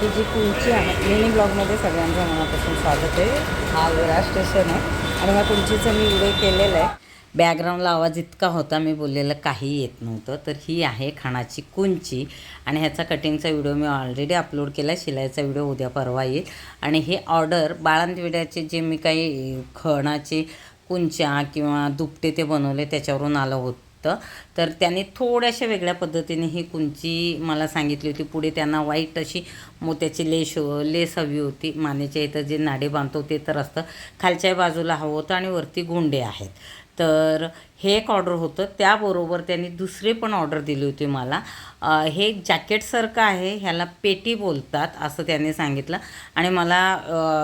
ही जी कुंची आहे मिनी ब्लॉगमध्ये सगळ्यांचं मनापासून स्वागत आहे. हा विरार स्टेशन आहे आणि ह्या कुंचीचं मी व्हिडिओ केलेलं आहे. बॅकग्राऊंडला आवाज इतका होता मी बोललेलं काही येत नव्हतं. तर ही आहे खाणाची कुंची आणि ह्याचा कटिंगचा व्हिडिओ मी ऑलरेडी अपलोड केला आहे शिलाईचा व्हिडिओ उद्या परवा येईल. आणि हे ऑर्डर बाळंतविड्याचे जे मी काही खणाचे कुंच्या किंवा दुपटे ते बनवले त्याच्यावरून आलं होतं. तर त्याने थोड्याशा वेगळ्या पद्धतीने ही कुंची मला सांगितली होती. पुढे त्यांना वाईट अशी मोत्याची लेश लेस हवी होती. मानेच्या इथं जे नाडे बांधतो ते तर असतं. खालच्या बाजूला हवं होतं आणि वरती गुंडे आहेत. तर हे एक ऑर्डर होतं. त्याबरोबर त्यांनी दुसरे पण ऑर्डर दिली होती मला. अ, हे जॅकेटसारखं आहे. ह्याला पेटी बोलतात असं त्यांनी सांगितलं. आणि मला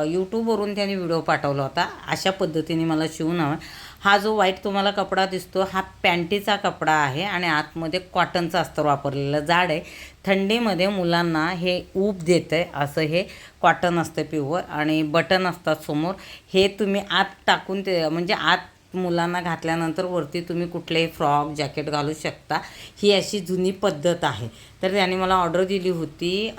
यूट्यूबवरून त्यांनी व्हिडिओ पाठवला होता. अशा पद्धतीने मला शिवून हवं. हा जो व्हाईट तुम्हाला कपडा दिसतो हा पॅन्टीचा कपडा आहे आणि आतमध्ये कॉटनचं अस्तर वापरलेलं जाड आहे. थंडीमध्ये मुलांना हे ऊब देतं आहे असं हे कॉटन असतं प्युअर आणि बटन असतात समोर. हे तुम्ही आत टाकून ते म्हणजे आत मुलांना घातल्यानंतर वरती तुम्ही कुठलेही फ्रॉक जॅकेट घालू शकता. ही अशी जुनी पद्धत आहे. तर त्याने मला ऑर्डर दिली होती.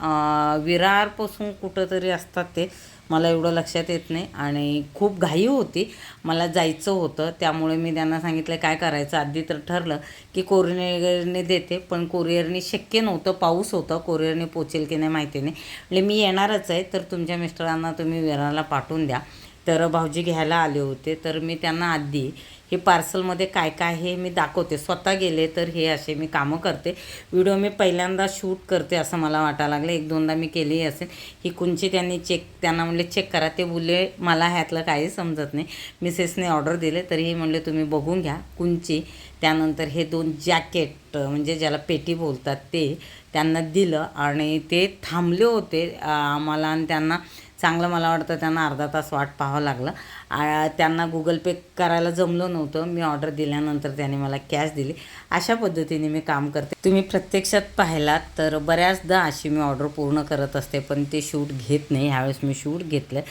विरारपासून कुठंतरी असतात ते. मला एवढं लक्षात येत नाही आणि खूप घाई होती. मला जायचं होतं. त्यामुळे मी त्यांना सांगितलं काय करायचं? आधी तर ठरलं की कोरिअरने देते पण कोरिअरने शक्य नव्हतं पाऊस होता. कोरिअरने पोचेल की नाही माहिती नाही. म्हणजे मी येणारच आहे तर तुमच्या मिस्टरांना तुम्ही विरारला पाठवून द्या. तर भाऊजी घ्यायला आले होते. तर मी त्यांना आधी हे पार्सलमध्ये काय काय हे मी दाखवते. स्वतः गेले तर हे असे मी कामं करते. व्हिडिओ मी पहिल्यांदा शूट करते असं मला वाटायला लागलं. एक दोनदा मी केली असेल. ही कुंची त्यांनी चेक त्यांना म्हणले चेक करा. ते बोलले मला ह्यातलं काही समजत नाही. मिसेसने ऑर्डर दिले. तरीही म्हणले तुम्ही बघून घ्या कुंची. त्यानंतर हे दोन जॅकेट म्हणजे ज्याला पेटी बोलतात ते त्यांना दिलं आणि ते थांबले होते आम्हाला आणि त्यांना चांगलं मला वाटतं त्यांना अर्धा तास वाट पाहावं लागलं. आ, त्यांना गुगल पे करायला जमलं नव्हतं. मी ऑर्डर दिल्यानंतर त्यांनी मला कॅश दिली. अशा पद्धतीने मी काम करते. तुम्ही प्रत्यक्षात पाहिलात तर बऱ्याचदा अशी मी ऑर्डर पूर्ण करत असते पण ते शूट घेत नाही. ह्यावेळेस मी शूट घेतलं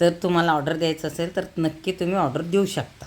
तर तुम्हाला ऑर्डर द्यायचं असेल तर नक्की तुम्ही ऑर्डर देऊ शकता.